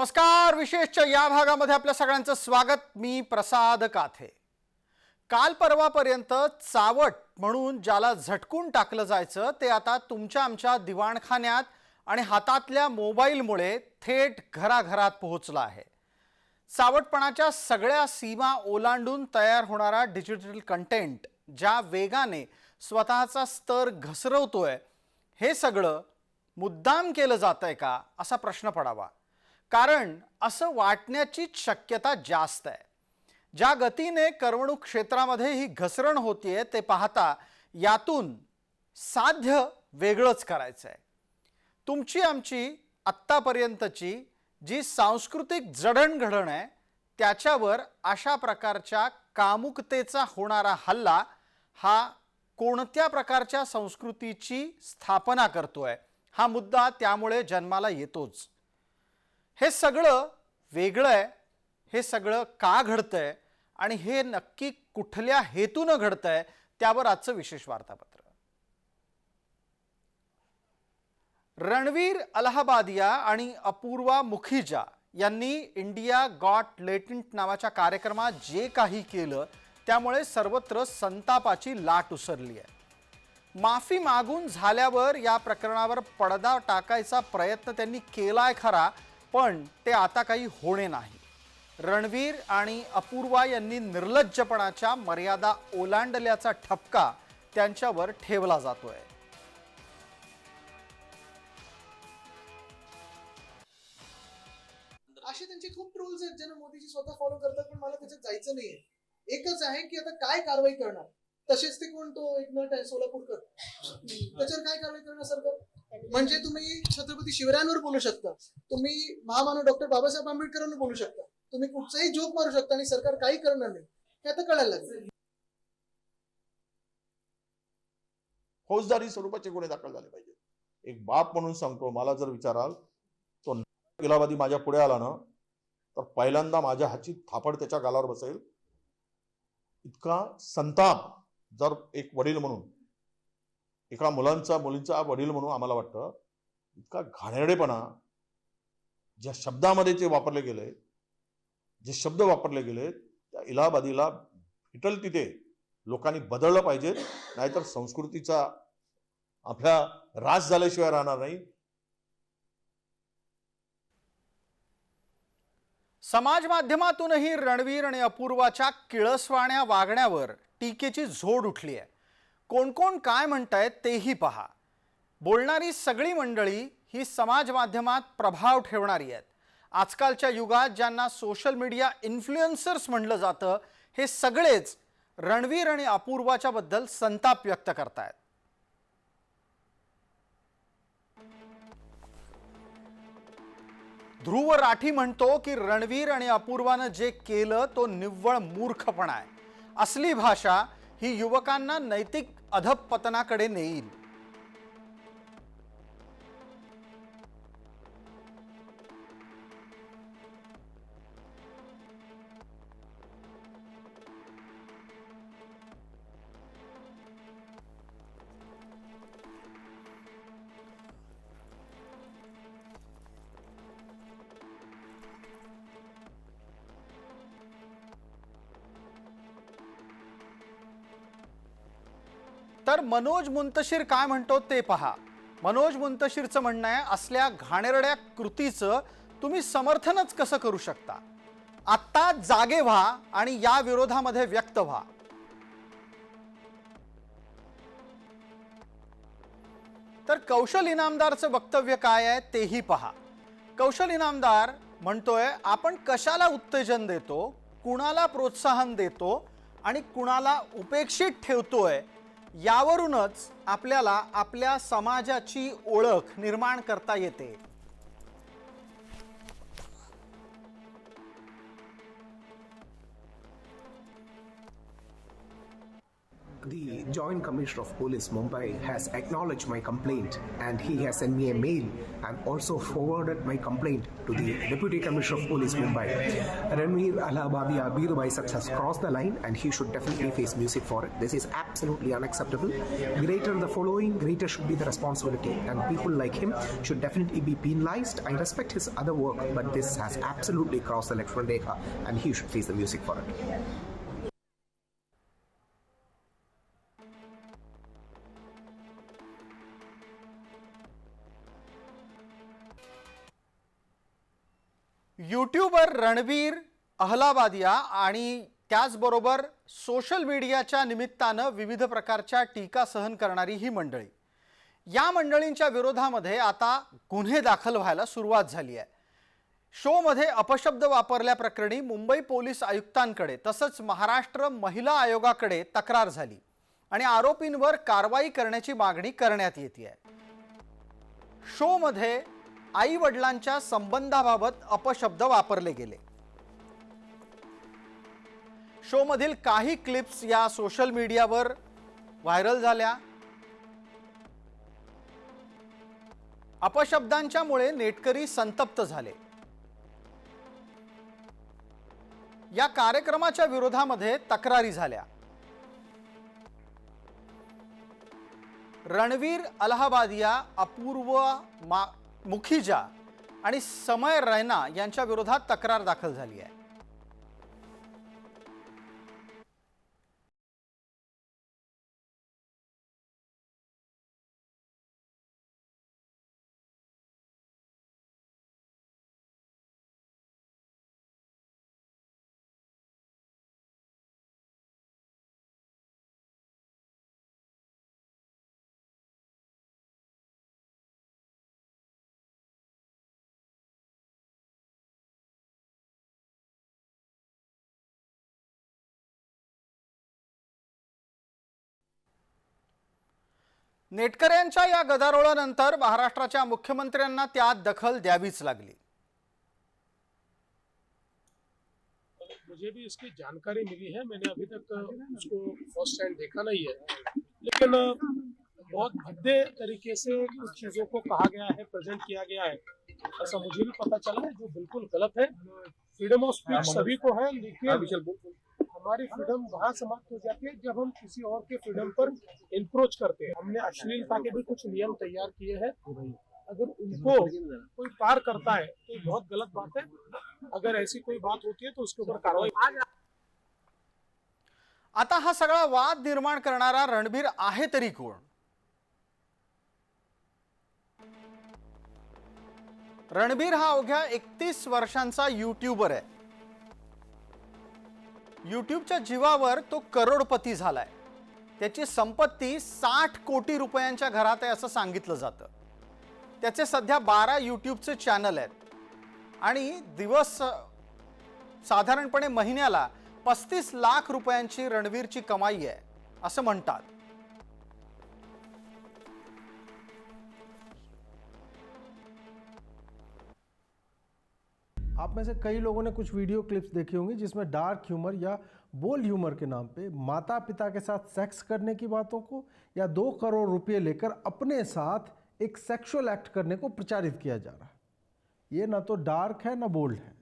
नमस्कार विशेषच्या या भागामध्ये आपल्या सगळ्यांचं स्वागत. मी प्रसाद काथे. काल परवापर्यंत चावट म्हणून ज्याला झटकून टाकलं जायचं ते आता तुमच्या आमच्या दिवाणखान्यात आणि हातातल्या मोबाईलमुळे थेट घराघरात पोहोचलं आहे. चावटपणाच्या सगळ्या सीमा ओलांडून तयार होणारा डिजिटल कंटेंट ज्या वेगाने स्वतःचा स्तर घसरवतोय हे सगळं मुद्दाम केलं जात आहे का असा प्रश्न पडावा. कारण असं वाटण्याचीच शक्यता जास्त आहे. ज्या गतीने करमणूक क्षेत्रामध्ये ही घसरण होतीये ते पाहता यातून साध्य वेगळंच करायचं आहे तुमची आमची आत्तापर्यंतची जी सांस्कृतिक जडणघडण आहे त्याच्यावर अशा प्रकारच्या कामुकतेचा होणारा हल्ला हा कोणत्या प्रकारच्या संस्कृतीची स्थापना करतोय हा मुद्दा त्यामुळे जन्माला येतोच. हे सगळं वेगळं आहे हे सगळं का घडतंय आणि हे नक्की कुठल्या हेतूनं घडतंय त्यावर आजचं विशेष वार्तापत्र. रणवीर अलाहाबादिया आणि अपूर्वा मुखीजा यांनी इंडिया गॉट लेटंट नावाच्या कार्यक्रमात जे काही केलं त्यामुळे सर्वत्र संतापाची लाट उसरली आहे. माफी मागून झाल्यावर या प्रकरणावर पडदा टाकायचा प्रयत्न त्यांनी केलाय खरा पण ते आता काही होणे नाही. रणवीर आणि अपूर्वा यांनी निर्लज्जपणाच्या मर्यादा ओलांडल्याचा ठपका त्यांच्यावर ठेवला जातोय. असे त्यांचे खूप रूल्स आहेत ज्यांना मोदीजी स्वतः फॉलो करतात पण मला त्याच्यात जायचं नाहीये. एकच आहे की आता काय कारवाई करणार? तसेच ते कोण? तो एक नट आहे सोलापूरकर. त्याच्यावर काय कारवाई करणार सरकार? म्हणजे तुम्ही छत्रपती शिवरायांवर बोलू शकता. तुम्ही महामानव डॉक्टर बाबासाहेब आंबेडकरांवर बोलू शकता. तुम्ही कुठचाही जोक मारू शकता आणि सरकार काही करणार नाही. हे आता कळायला लागलं. फौजदारी स्वरूपाचे गुन्हे दाखल झाले पाहिजे एक बाप म्हणून सांगतो मला जर विचाराल तो इलाहाबादी माझ्या पुढे आला ना तर पहिल्यांदा माझ्या हाची थापड त्याच्या गालावर बसेल. इतका संताप जर एक वडील म्हणून एका मुलांचा मुलींचा वडील म्हणून आम्हाला वाटतं इतका घाणेरडेपणा ज्या शब्दामध्ये ते वापरले गेले जे शब्द वापरले गेले त्या इलाहाबादीला भेटल तिथे लोकांनी बदललं पाहिजे नाहीतर संस्कृतीचा आपल्या रास झाल्याशिवाय राहणार नाही. समाज माध्यमातूनही रणवीर आणि अपूर्वाच्या किळसवाण्या वागण्यावर टीकेची झोड उठली आहे. कोण कोण काय म्हणतायत तेही पहा. बोलणारी सगळी मंडळी ही समाज माध्यमात प्रभाव ठेवणारी आहेत. आजकालच्या युगात ज्यांना सोशल मीडिया इन्फ्लुएन्सर्स म्हणलं जातं हे सगळेच रणवीर आणि अपूर्वाच्या बद्दल संताप व्यक्त करतायत. ध्रुव राठी म्हणतो की रणवीर आणि अपूर्वानं जे केलं तो निव्वळ मूर्खपणा आहे. असली भाषा ही युवकांना नैतिक अधपतनाकडे नेईल. तर मनोज मुंतशीर काय म्हणतो ते पहा. मनोज मुंतशीरचं म्हणणं आहे असल्या घाणेरड्या कृतीचं तुम्ही समर्थनच कसं करू शकता? आत्ता जागे व्हा आणि या विरोधामध्ये व्यक्त व्हा. तर कौशल इनामदारचं वक्तव्य काय आहे तेही पहा. कौशल इनामदार म्हणतोय आपण कशाला उत्तेजन देतो कुणाला प्रोत्साहन देतो आणि कुणाला उपेक्षित ठेवतोय यावरूनच आपल्याला आपल्या समाजाची ओळख निर्माण करता येते. The Joint Commissioner of Police Mumbai has acknowledged my complaint and he has sent me a mail and also forwarded my complaint to the Deputy Commissioner of Police Mumbai. Ranveer Allahabadi Abir Baisak has crossed the line and he should definitely face music for it. This is absolutely unacceptable. Greater the following, greater should be the responsibility and people like him should definitely be penalized. I respect his other work but this has absolutely crossed the Lakshman Rekha and he should face the music for it. YouTuber Ranveer Allahbadia आणि त्याचबरोबर social मीडियाच्या निमित्तानं विविध प्रकारच्या टीका सहन करणारी ही मंडळी. या मंडळींच्या विरोधामध्ये आता गुन्हे दाखल व्हायला सुरुवात झाली आहे. शोमध्ये अपशब्द वापरल्याप्रकरणी मुंबई पोलीस आयुक्तांकडे तसंच महाराष्ट्र महिला आयोगाकडे तक्रार झाली आणि आरोपींवर कारवाई करण्याची मागणी करण्यात येते आहे. शोमध्ये आई वडिलांच्या संबंधाबाबत अपशब्द वापरले गेले. शोमधील काही क्लिप्स या सोशल मीडियावर व्हायरल झाल्या. अपशब्दांच्यामुळे नेटकरी संतप्त झाले. या कार्यक्रमाच्या विरोधामध्ये तक्रारी झाल्या. रणवीर अलाहाबादिया अपूर्व मा मुखीजा आणि समय रैना यांच्या विरोधात तक्रार दाखल झाली आहे. नेटकऱ्यांच्या या गदारोळानंतर महाराष्ट्राच्या मुख्यमंत्र्यांना त्यात दखल द्यावीच लागली. मुझे भी इसकी जानकारी मिली है मैंने अभी तक उसको फर्स्ट हैंड देखा नहीं है। लेकिन बहुत भद्दे तरीके से कुछ चीजों को कहा गया है प्रेजेंट किया गया है। ऐसा मुझे भी पता चला है जो बिल्कुल गलत है। फ्रीडम ऑफ स्पीच सभी को है लेकिन हमारी फ्रीडम वहाँ समाप्त हो जाती है जब हम किसी और के फ्रीडम पर इंक्रोच करते हैं। हमने अश्लीलता के भी कुछ नियम तैयार किए हैं। अगर उनको कोई पार करता है तो बहुत गलत बात है। अगर ऐसी कोई बात होती है तो उसके ऊपर कार्रवाई आता हा सगळा वाद निर्माण करणारा रणबीर आहे तरी कोण? रणबीर हा अवघ्या एकतीस वर्षांचा युट्यूबर आहे. यूट्यूबच्या जीवावर तो करोडपती झालाय. त्याची संपत्ती साठ कोटी रुपयांच्या घरात आहे असं सांगितलं जातं. त्याचे सध्या बारा यूट्यूबचे चॅनल आहेत. आणि दिवस साधारणपणे महिन्याला पस्तीस लाख रुपयांची रणवीरची कमाई आहे असं म्हणतात. आप में से कई लोगों ने कुछ वीडियो क्लिप्स देखी होंगी जिसमें डार्क ह्यूमर या बोल्ड ह्यूमर के नाम पे माता पिता के साथ सेक्स करने की बातों को या दो करोड़ रुपए लेकर अपने साथ एक सेक्सुअल एक्ट करने को प्रचारित किया जा रहा है। ये ना तो डार्क है, ना बोल्ड है।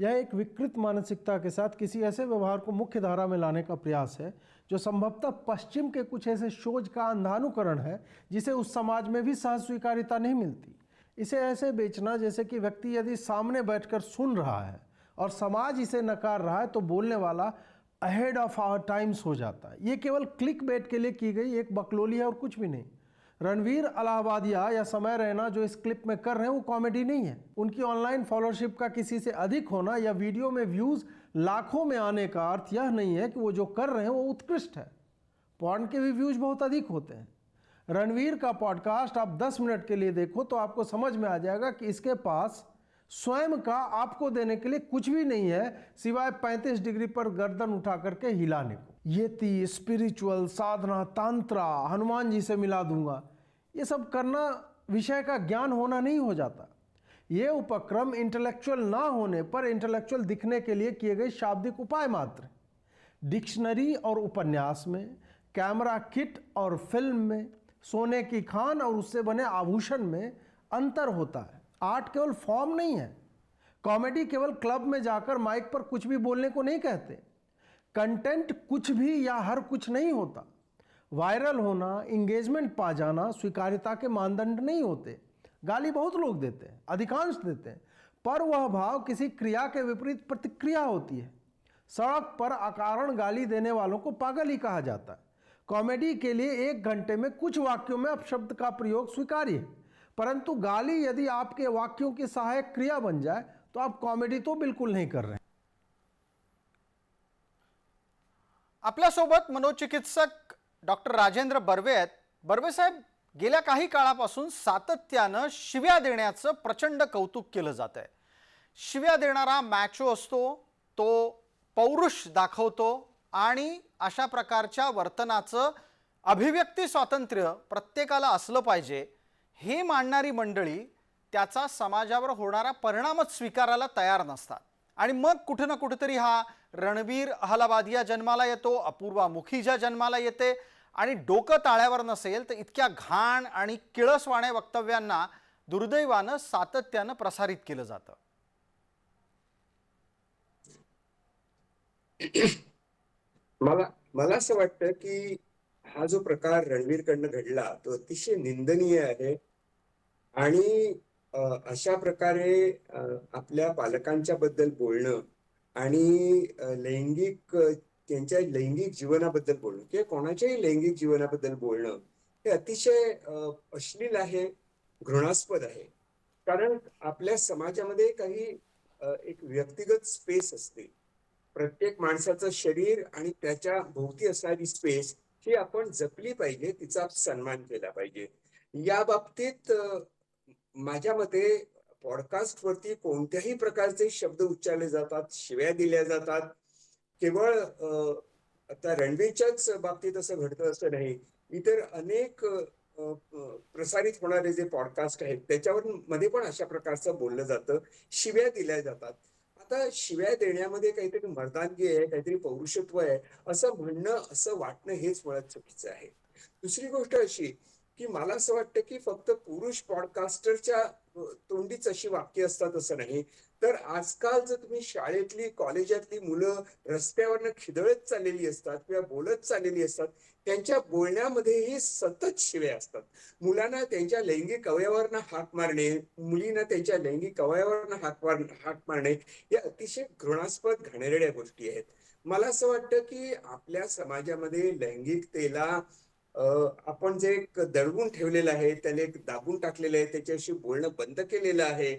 यह एक विकृत मानसिकता के साथ किसी ऐसे व्यवहार को मुख्य धारा में लाने का प्रयास है, जो संभवतः पश्चिम के कुछ ऐसे शोज़ का अंधानुकरण है, जिसे उस समाज में भी सह स्वीकारिता नहीं मिलती। इसे ऐसे बेचना जैसे कि व्यक्ति यदि सामने बैठकर सुन रहा है और समाज इसे नकार रहा है तो बोलने वाला अहेड ऑफ़ आवर टाइम्स हो जाता है। ये केवल क्लिक बेट के लिए की गई एक बकलोली है और कुछ भी नहीं। रणवीर अलाहाबादिया या समय रहना जो इस क्लिप में कर रहे हैं, वो कॉमेडी नहीं है। उनकी ऑनलाइन फॉलोअरशिप का किसी से अधिक होना या वीडियो में व्यूज़ लाखों में आने का अर्थ यह नहीं है कि वो जो कर रहे हैं, वो उत्कृष्ट है। पॉर्न के भी व्यूज़ बहुत अधिक होते हैं। रणवीर का पॉडकास्ट आप 10 मिनट के लिए देखो तो आपको समझ में आ जाएगा कि इसके पास स्वयं का आपको देने के लिए कुछ भी नहीं है, सिवाय 35 डिग्री पर गर्दन उठा करके हिलाने को। ये ती स्पिरिचुअल साधना तांत्रा, हनुमान जी से मिला दूँगा। ये सब करना, विषय का ज्ञान होना नहीं हो जाता। ये उपक्रम इंटेलेक्चुअल ना होने पर इंटेलेक्चुअल दिखने के लिए किए गए शाब्दिक उपाय मात्र। डिक्शनरी और उपन्यास में, कैमरा किट और फ़िल्म में सोने की खान और उससे बने आभूषण में अंतर होता है। आर्ट केवल फॉर्म नहीं है। कॉमेडी केवल क्लब में जाकर माइक पर कुछ भी बोलने को नहीं कहते। कंटेंट कुछ भी या हर कुछ नहीं होता। वायरल होना इंगेजमेंट पा जाना, स्वीकार्यता के मानदंड नहीं होते। गाली बहुत लोग देते हैं, अधिकांश देते हैं। पर वह भाव किसी क्रिया के विपरीत प्रतिक्रिया होती है। सड़क पर अकारण गाली देने वालों को पागल ही कहा जाता है। कॉमेडी के लिए एक घंटे में कुछ वाक्यों में अपशब्द का प्रयोग स्वीकार्य है परंतु गाली यदि आपके वाक्यों की सहायक क्रिया बन जाए तो आप कॉमेडी तो बिल्कुल नहीं कर रहे। आपल्यासोबत मनोचिकित्सक डॉक्टर राजेंद्र बर्वे आहेत. बर्वे साहेब गेल्या काही काळापासून सातत्यानं शिव्या देण्याचं प्रचंड कौतुक केलं जात आहे शिव्या देणारा मॅचो असतो तो पौरुष दाखवतो आणि अशा प्रकारच्या वर्तनाचं अभिव्यक्ती स्वातंत्र्य प्रत्येकाला असलं पाहिजे हे मांडणारी मंडळी त्याचा समाजावर होणारा परिणामच स्वीकारायला तयार नसतात. आणि मग कुठं ना कुठंतरी हा रणवीर अहलाबादिया जन्माला येतो अपूर्वा मुखीजा जन्माला येते आणि डोकं ताळ्यावर नसेल तर इतक्या घाण आणि किळसवाण्या वक्तव्यांना दुर्दैवानं सातत्यानं प्रसारित केलं जातं. मला मला असं वाटतं की हा जो प्रकार रणवीरकडनं घडला तो अतिशय निंदनीय आहे. आणि अशा प्रकारे आपल्या पालकांच्या बद्दल बोलणं आणि लैंगिक त्यांच्या लैंगिक जीवनाबद्दल बोलणं किंवा कोणाच्याही लैंगिक जीवनाबद्दल बोलणं हे अतिशय अश्लील आहे घृणास्पद आहे. कारण आपल्या समाजामध्ये काही एक व्यक्तिगत स्पेस असते. प्रत्येक माणसाचं शरीर आणि त्याच्या भोवती असणारी स्पेस ही आपण जपली पाहिजे तिचा सन्मान केला पाहिजे. या बाबतीत माझ्या मते पॉडकास्ट वरती कोणत्याही प्रकारचे शब्द उच्चारले जातात शिव्या दिल्या जातात. केवळ आता रणवीरच्याच बाबतीत असं घडतं असं नाही. इतर अनेक प्रसारित होणारे जे पॉडकास्ट आहेत त्याच्यावर मध्ये पण अशा प्रकारचं बोललं जातं. शिव्या दिल्या जातात. आता शिव्या देण्यामध्ये काहीतरी मर्दानगी आहे काहीतरी पौरुषत्व आहे असं म्हणणं असं वाटणं हेच मुळात चुकीचं आहे. दुसरी गोष्ट अशी की मला असं वाटतं की फक्त पुरुष पॉडकास्टरच्या तोंडीच अशी वाक्य असतात असं नाही. तर आजकाल जर तुम्ही शाळेतली कॉलेजातली मुलं रस्त्यावरनं खिदळत चाललेली असतात किंवा बोलत चाललेली असतात त्यांच्या बोलण्यामध्येही सतत शिव्या असतात. मुलांना त्यांच्या लैंगिक अवयवांना हाक मारणे मुलींना त्यांच्या लैंगिक अवयवांना हाक मार हात मारणे या अतिशय घृणास्पद घाणेरड्या गोष्टी आहेत. मला असं वाटतं की आपल्या समाजामध्ये लैंगिकतेला आपण जे एक दडवून ठेवलेलं आहे त्याने एक दाबून टाकलेलं आहे त्याच्याशी बोलणं बंद केलेलं आहे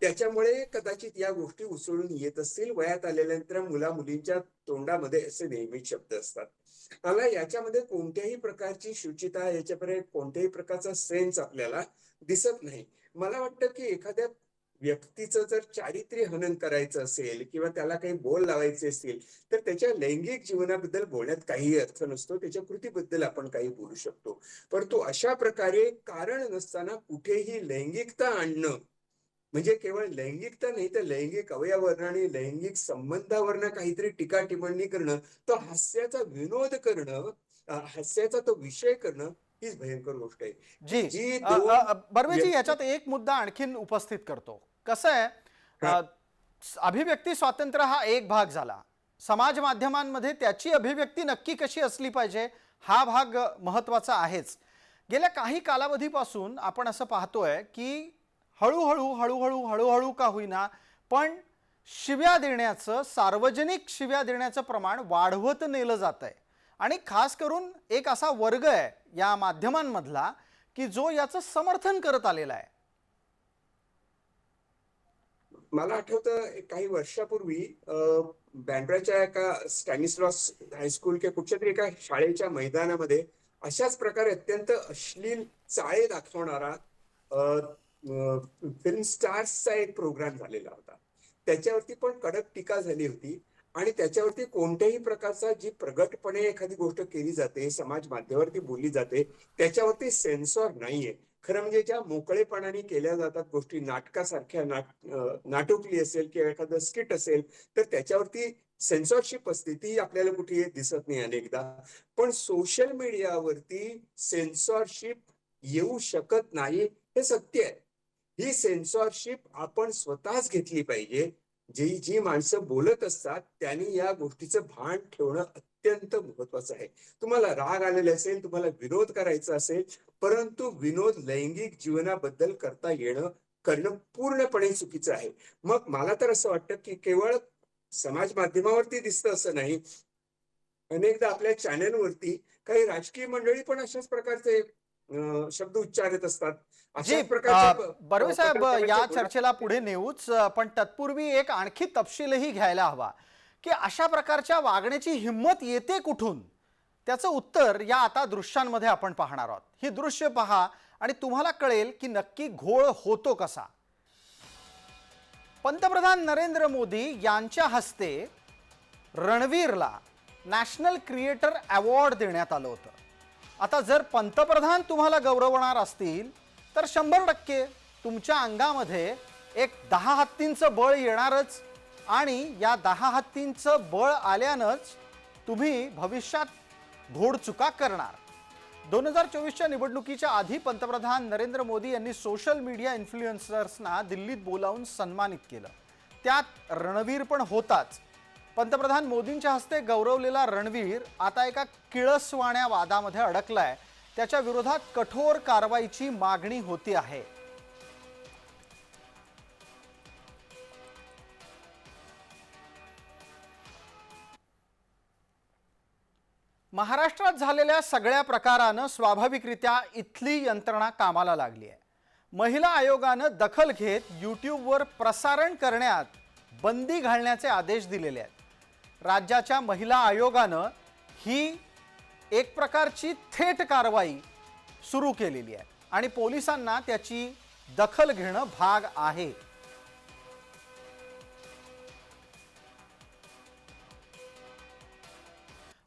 त्याच्यामुळे कदाचित या गोष्टी उसळून येत असतील वयात आलेल्यानंतर मुला मुलींच्या तोंडामध्ये असे नेहमीच शब्द असतात. मला याच्यामध्ये कोणत्याही प्रकारची शुचिता याच्यापर्यंत कोणत्याही प्रकारचा सेन्स आपल्याला दिसत नाही. मला वाटतं की एखाद्या व्यक्तीचं जर चारित्र्य हनन करायचं असेल किंवा त्याला काही बोल लावायचे असतील तर त्याच्या लैंगिक जीवनाबद्दल बोलण्यात काही अर्थ नसतो. त्याच्या कृतीबद्दल आपण काही बोलू शकतो. परंतु अशा प्रकारे कारण नसताना कुठेही लैंगिकता आणणं म्हणजे केवळ लैंगिकता नाही तर लैंगिक अवयावरण आणि लैंगिक संबंधावरनं काहीतरी टीका टिप्पणी करणं तो हास्याचा विनोद करणं हास्याचा तो विषय करणं हीच भयंकर गोष्ट आहे. जी. जी बर्वेजी याच्यात एक मुद्दा आणखीन उपस्थित करतो. कसं आहे अभिव्यक्ती स्वातंत्र्य हा एक भाग झाला. समाज माध्यमांमध्ये त्याची अभिव्यक्ती नक्की कशी असली पाहिजे हा भाग महत्त्वाचा आहेच. गेल्या काही कालावधीपासून आपण असं पाहतोय की हळूहळू हळूहळू हळूहळू का होईना पण शिव्या देण्याचं सार्वजनिक शिव्या देण्याचं प्रमाण वाढवत नेलं जात आहे आणि खास करून एक असा वर्ग आहे या माध्यमांमधला की जो याचं समर्थन करत आलेला आहे? मला आठवतं काही वर्षापूर्वी बँड्राच्या एका स्टॅनिस्लॉस हायस्कूल किंवा कुठच्या तरी एका शाळेच्या मैदानामध्ये अशाच प्रकारे अत्यंत अश्लील चाळे दाखवणारा फिल्म स्टार्सचा एक प्रोग्राम झालेला होता. त्याच्यावरती पण कडक टीका झाली होती. आणि त्याच्यावरती कोणत्याही प्रकारचा जी प्रगटपणे एखादी गोष्ट केली जाते समाज माध्यमावरती बोलली जाते त्याच्यावरती सेन्सॉर नाहीये. खरं म्हणजे ज्या मोकळेपणाने केल्या जातात गोष्टी नाटकासारख्या नाट नाटुकली असेल किंवा एखादं स्किट असेल तर त्याच्यावरती सेन्सॉरशिप असते ती आपल्याला कुठे दिसत नाही अनेकदा. पण सोशल मीडियावरती सेन्सॉरशिप येऊ शकत नाही हे सत्य आहे. ही सेन्सॉरशिप आपण स्वतःच घेतली पाहिजे जी जी माणसं बोलत असतात त्यांनी या गोष्टीचं भान ठेवणं अत्यंत महत्वाचं आहे. तुम्हाला राग आलेले असेल तुम्हाला विनोद करायचा असेल परंतु विनोद लैंगिक जीवनाबद्दल करता येणं करणं पूर्णपणे चुकीचं आहे. मग मला तर असं वाटतं की केवळ समाज माध्यमावरती दिसतं असं नाही. अनेकदा आपल्या चॅनलवरती काही राजकीय मंडळी पण अशाच प्रकारचे शब्द उच्चारत असतात. जी बर्वे साहेब या चर्चेला पुढे नेऊच पण तत्पूर्वी एक आणखी तपशीलही घ्यायला हवा की अशा प्रकारच्या वागण्याची हिंमत येते कुठून? त्याचं उत्तर या आता दृश्यांमध्ये आपण पाहणार आहोत. ही दृश्य पहा आणि तुम्हाला कळेल की नक्की घोळ होतो कसा. पंतप्रधान नरेंद्र मोदी यांच्या हस्ते रणवीरला नॅशनल क्रिएटर अवॉर्ड देण्यात आलं होतं. आता जर पंतप्रधान तुम्हाला गौरवणार असतील तर शंभर टक्के तुमच्या अंगामध्ये एक दहा हत्तींचं बळ येणारच आणि या दहा हत्तींचं बळ आल्यानंच तुम्ही भविष्यात घोडचुका करणार. दोन हजार चोवीसच्या निवडणुकीच्या आधी पंतप्रधान नरेंद्र मोदी यांनी सोशल मीडिया इन्फ्लुएन्सर्सना दिल्लीत बोलावून सन्मानित केलं. त्यात रणवीर पण होताच. पंतप्रधान मोदींच्या हस्ते गौरवलेला रणवीर आता एका किळसवाण्या वादामध्ये अडकलाय. त्याच्या विरोधात कठोर कारवाईची मागणी होती आहे. महाराष्ट्रात झालेल्या सगळ्या प्रकारानं स्वाभाविकरित्या इथली यंत्रणा कामाला लागली आहे. महिला आयोगानं दखल घेत यूट्यूबवर प्रसारण करण्यात बंदी घालण्याचे आदेश दिलेले आहेत. राज्याच्या महिला आयोगानं ही एक प्रकारची थेट कारवाई सुरू केलेली आहे. आणि पोलिसांना त्याची दखल घेणं भाग आहे.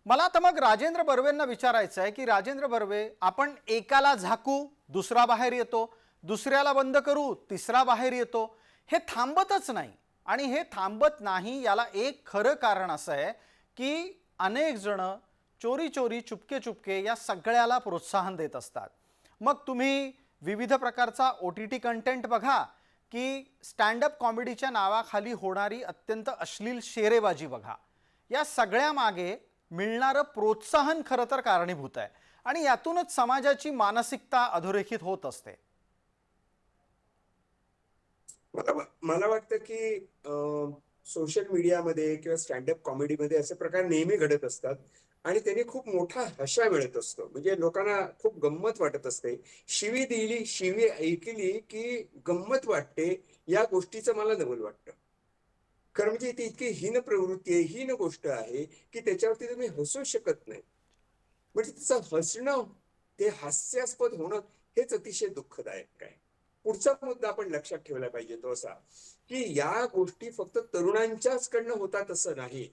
मला आता मग राजेंद्र बर्वेंना विचारायचं आहे की राजेंद्र बर्वे आपण एकाला झाकू दुसरा बाहेर येतो. दुसऱ्याला बंद करू तिसरा बाहेर येतो. हे थांबतच नाही. आणि हे थांबत नाही याला एक खरं कारण असं आहे की अनेक जणं चोरी चोरी चुपके चुपके या सगळ्याला प्रोत्साहन देत असतात. मग तुम्ही विविध प्रकारचा ओ टी टी कंटेंट बघा की स्टँडअप कॉमेडीच्या नावाखाली होणारी अत्यंत अश्लील शेरेबाजी बघा. या सगळ्या मागे मिळणारं प्रोत्साहन खरं तर कारणीभूत आहे. आणि यातूनच समाजाची मानसिकता अधोरेखित होत असते. मला मला वाटतं की सोशल मीडियामध्ये किंवा स्टँडअप कॉमेडीमध्ये असे प्रकार नेहमी घडत असतात आणि त्याने खूप मोठा हशा मिळत असतो. म्हणजे लोकांना खूप गंमत वाटत असते. शिवी दिली शिवी ऐकली की गंमत वाटते या गोष्टीचं मला नवल वाटतं. कारण म्हणजे ती इतकी हीन प्रवृत्ती आहे हीन गोष्ट आहे की त्याच्यावरती तुम्ही हसू शकत नाही. म्हणजे तिचं हसणं ते हास्यास्पद होणं हेच अतिशय दुःखदायक आहे. पुढचा मुद्दा आपण लक्षात ठेवला पाहिजे तो असा की या गोष्टी फक्त तरुणांच्याच कडनं होतात असं नाही.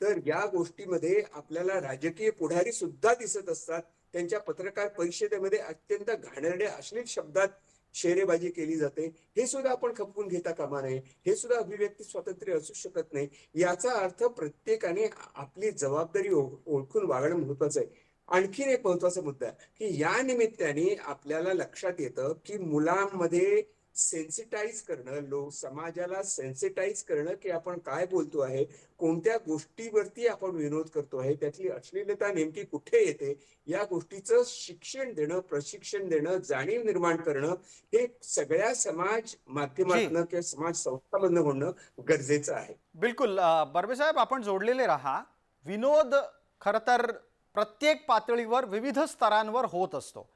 तर या गोष्टीमध्ये आपल्याला राजकीय पुढारी सुद्धा दिसत असतात. त्यांच्या पत्रकार परिषदेमध्ये अत्यंत घाणेरड्या अश्लील शब्दात शेरेबाजी केली जाते. हे सुद्धा आपण खपवून घेता कामा नये. हे सुद्धा अभिव्यक्ती स्वातंत्र्य असू शकत नाही. याचा अर्थ प्रत्येकाने आपली जबाबदारी ओळखून वागणं महत्वाचं आहे. आणखीन एक महत्त्वाचा मुद्दा आहे की या निमित्ताने आपल्याला लक्षात येतं की मुलांमध्ये सेन्सिटाईज करणं लोक समाजाला सेन्सिटाईज करणं की आपण काय बोलतो आहे कोणत्या गोष्टीवरती आपण विनोद करतो आहे त्यातली अश्लीलता नेमकी कुठे येते या गोष्टीचं शिक्षण देणं प्रशिक्षण देणं जाणीव निर्माण करणं हे सगळ्या समाज माध्यमातनं किंवा समाज संस्थामधनं होणं गरजेचं आहे. बिलकुल अ, बर्वे साहेब आपण जोडलेले राहा. विनोद खरं तर प्रत्येक पातळीवर विविध स्तरांवर होत असतो.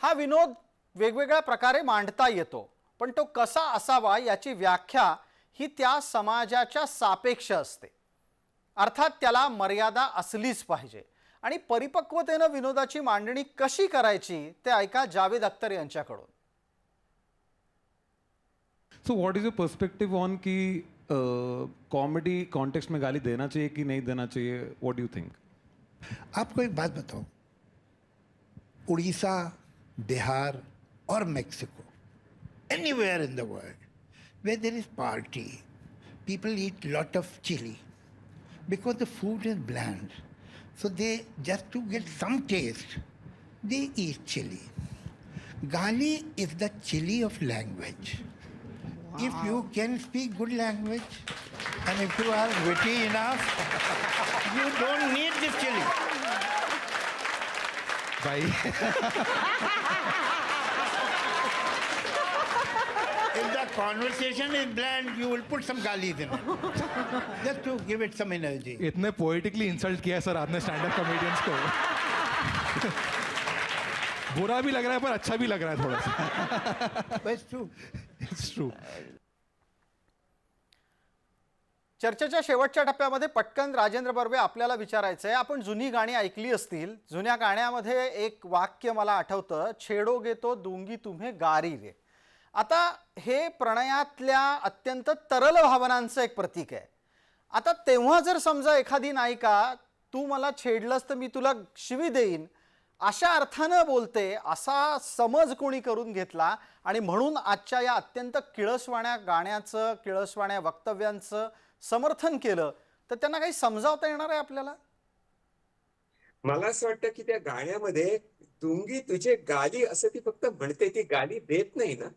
हा विनोद वेगवेगळ्या प्रकारे मांडता येतो पण तो कसा असावा याची व्याख्या ही त्या समाजाच्या सापेक्ष असते. अर्थात त्याला मर्यादा असलीच पाहिजे आणि परिपक्वतेनं विनोदाची मांडणी कशी करायची ते ऐका जावेद अख्तर यांच्याकडून. So what is a perspective on की कॉमेडी कॉन्टेक्स्ट में गाली देना चाहिए कि नहीं देना चाहिए? व्हाट डू यू थिंक आपको एक बात बताऊं Orissa Bihar or Mexico, anywhere in the world, where there is party, people eat lot of chili because the food is bland. So they just to get some taste, they eat chili. Gali is the chili of language. If you can speak good language and if you are witty enough, you don't need this chili. If the conversation is bland, you will put some galis in it. Just to give it some energy. इतने poetically insult किया है sir आपने stand up comedians को बुरा भी लग रहा है पर अच्छा भी लग रहा है थोड़ा सा it's true. इट्स ट्रू चर्चेच्या शेवटच्या टप्प्यामध्ये पटकन राजेंद्र बर्वे आपल्याला विचारायचं आहे आपण जुनी गाणी ऐकली असतील. जुन्या गाण्यामध्ये एक वाक्य मला आठवतं छेडोगे तो दुंगी तुम्हे गारी रे. आता हे प्रणयातल्या अत्यंत तरल भावनांचं एक प्रतीक आहे. आता तेव्हा जर समजा एखादी नायिका तू मला छेडलंस तर मी तुला शिवी देईन अशा अर्थानं बोलते असा समज कोणी करून घेतला आणि म्हणून आजच्या या अत्यंत किळसवाण्या गाण्याचं किळसवाण्या वक्तव्यांचं समर्थन केलं तर त्यांना काही समजावता येणार आहे आपल्याला? मला असं वाटतं की त्या गाण्यामध्ये दुंगी तुझे गाली असं ती फक्त म्हणते ती गाली देत नाही ना.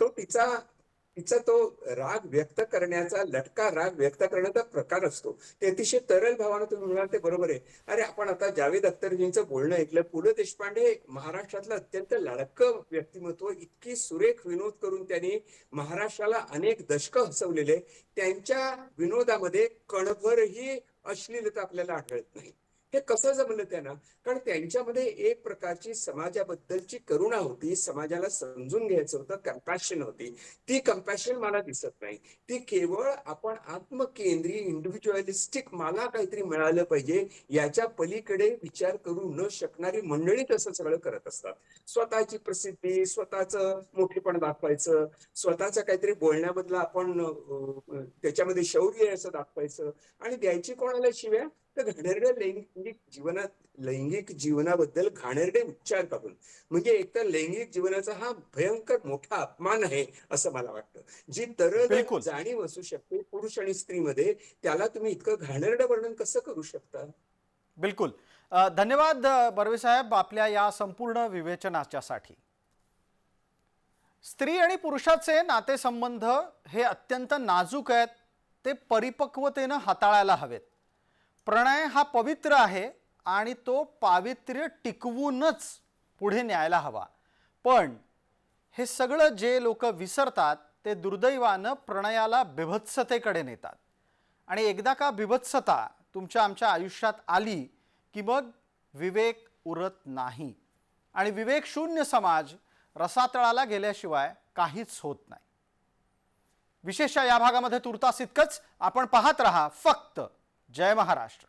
तो तिचा तिचा तो राग व्यक्त करण्याचा लटका राग व्यक्त करण्याचा प्रकार असतो. ते अतिशय तरल भावानं तुम्ही म्हणाल ते बरोबर आहे. अरे आपण आता जावेद अख्तरजींचं बोलणं ऐकलं. पु ल देशपांडे महाराष्ट्रातलं अत्यंत लाडकं व्यक्तिमत्व इतकी सुरेख विनोद करून त्यांनी महाराष्ट्राला अनेक दशकं हसवलेले. त्यांच्या विनोदामध्ये कणभरही अश्लीलता आपल्याला आढळत नाही. हे कसं जमलं त्यांना? कारण त्यांच्यामध्ये एक प्रकारची समाजाबद्दलची करुणा होती समाजाला समजून घ्यायचं होतं कम्पॅशन होती. ती कम्पॅशन मला दिसत नाही. ती केवळ आपण आत्मकेंद्री इंडिव्हिज्युअलिस्टिक मला काहीतरी मिळालं पाहिजे याच्या पलीकडे विचार करू न शकणारी मंडळी तसं सगळं करत असतात. स्वतःची प्रसिद्धी स्वतःचं मोठेपण दाखवायचं स्वतःचं काहीतरी बोलण्याबद्दल आपण त्याच्यामध्ये शौर्य असं दाखवायचं आणि द्यायची कोणाला शिव्या? तर घाणेरड्या लैंगिक जीवनात लैंगिक जीवनाबद्दल घाणेरडे उच्चार काढून म्हणजे एकतर लैंगिक जीवनाचा हा भयंकर मोठा अपमान आहे असं मला वाटतं. जी बिलकुल. जाणीव असू शकते पुरुष आणि स्त्रीमध्ये त्याला तुम्ही इतकं घाणेरडं वर्णन कसं करू शकता? बिलकुल. धन्यवाद बर्वे साहेब आपल्या या संपूर्ण विवेचनाच्यासाठी स्त्री आणि पुरुषाचे नातेसंबंध हे अत्यंत नाजूक आहेत ते परिपक्वतेनं हाताळायला हवेत. प्रणय हा पवित्र आहे आणि तो पावित्र्य टिकवूनच पुढे न्यायला हवा. पण हे सगळं जे लोक विसरतात ते दुर्दैवानं प्रणयाला बिभत्सतेकडे नेतात. आणि एकदा का बिभत्सता तुमच्या आमच्या आयुष्यात आली की मग विवेक उरत नाही. आणि विवेक शून्य समाज रसातळाला गेल्याशिवाय काहीच होत नाही. विशेषतः या भागामध्ये तुर्तास इतकंच. आपण पाहत रहा फक्त जय महाराष्ट्र.